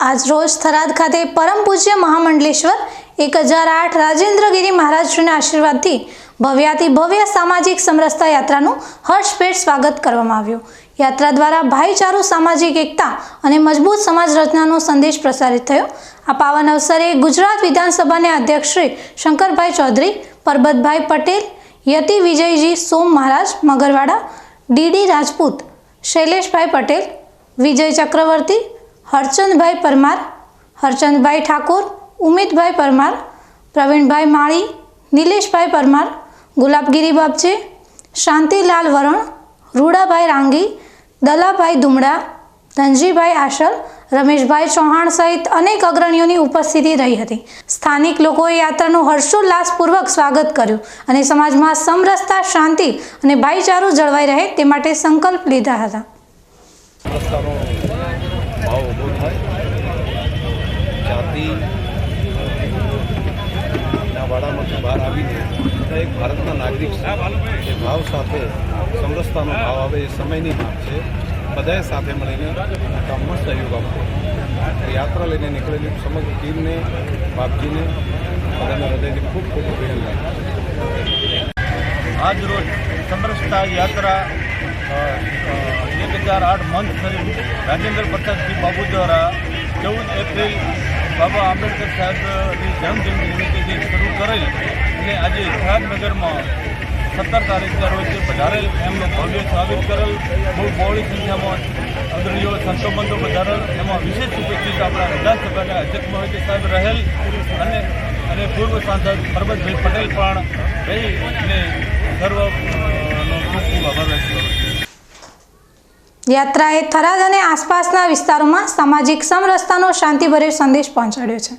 આજ રોજ થરાદ ખાતે પરમ પૂજ્ય મહામંડલેશ્વર એક હજાર આઠ રાજેન્દ્રગીરી મહારાજશ્રીના આશીર્વાદથી ભવ્યાથી ભવ્ય સામાજિક સમરસતા યાત્રાનું હર્ષભેર સ્વાગત કરવામાં આવ્યું. યાત્રા દ્વારા ભાઈચારો, સામાજિક એકતા અને મજબૂત સમાજ રચનાનો સંદેશ પ્રસારિત થયો. આ પાવન અવસરે ગુજરાત વિધાનસભાના અધ્યક્ષ શ્રી શંકરભાઈ ચૌધરી, પરબતભાઈ પટેલ, યતિ વિજયજી સોમ મહારાજ, મગરવાડા ડીડી રાજપૂત, શૈલેષભાઈ પટેલ, વિજય ચક્રવર્તી હરચંદભાઈ પરમાર, હરચંદભાઈ ઠાકોર, ઉમિતભાઈ પરમાર, પ્રવીણભાઈ માળી, નિલેશભાઈ પરમાર, ગુલાબગીરી બાપજી શાંતિલાલ વરણ, રૂડાભાઈ રાંગી, દલાભાઈ ધુમડા ધનજીભાઈ આશર, રમેશભાઈ ચૌહાણ સહિત અનેક અગ્રણીઓની ઉપસ્થિતિ રહી હતી. સ્થાનિક લોકોએ યાત્રાનું હર્ષોલ્લાસપૂર્વક સ્વાગત કર્યું અને સમાજમાં સમરસતા, શાંતિ અને ભાઈચારો જળવાઈ રહે તે માટે સંકલ્પ લીધા હતા રસ્તાનો ભાવ ઊભો થાય જાતિ ના વાડામાંથી બહાર આવીને આપણે એક ભારતના નાગરિક છે. એ ભાવ સાથે સમરસતાનો ભાવ આવે, એ સમયની માંગ છે. બધાએ સાથે મળીને કામમાં સહયોગ આપવો યાત્રા લઈને નીકળેલી સમગ્ર ટીમને, બાપજીને, બધાના હૃદયથી ખૂબ ખૂબ અભિનંદન. આજ સમરસતા યાત્રા એક હજાર આઠ મંથ કરી રાજેન્દ્ર પ્રસાદજી બાબુ દ્વારા ચૌદ એપ્રિલ બાબા આંબેડકર સાહેબની જન્મજયંતિ નિમિત્તે જે શરૂ કરેલ અને આજે થરાદનગરમાં સત્તર તારીખના રોજ પધારેલ એમનો ભવ્ય સ્વાગત કરેલ, બહુ બહોળી સંખ્યામાં અગ્રણીઓ સંતો પધારેલ, એમાં વિશેષ ઉપસ્થિત આપણા વિધાનસભાના અધ્યક્ષ મહોદય સાહેબ રહેલ અને અને પૂર્વ સાંસદ પરબતભાઈ પટેલ પણ રહી અને સર્વ અ, નો ખૂબ ખૂબ આભાર વ્યક્ત કરું છું યાત્રાએ થરાદ અને આસપાસના વિસ્તારોમાં સામાજિક સમરસતાનો શાંતિભર્યો સંદેશ પહોંચાડ્યો છે.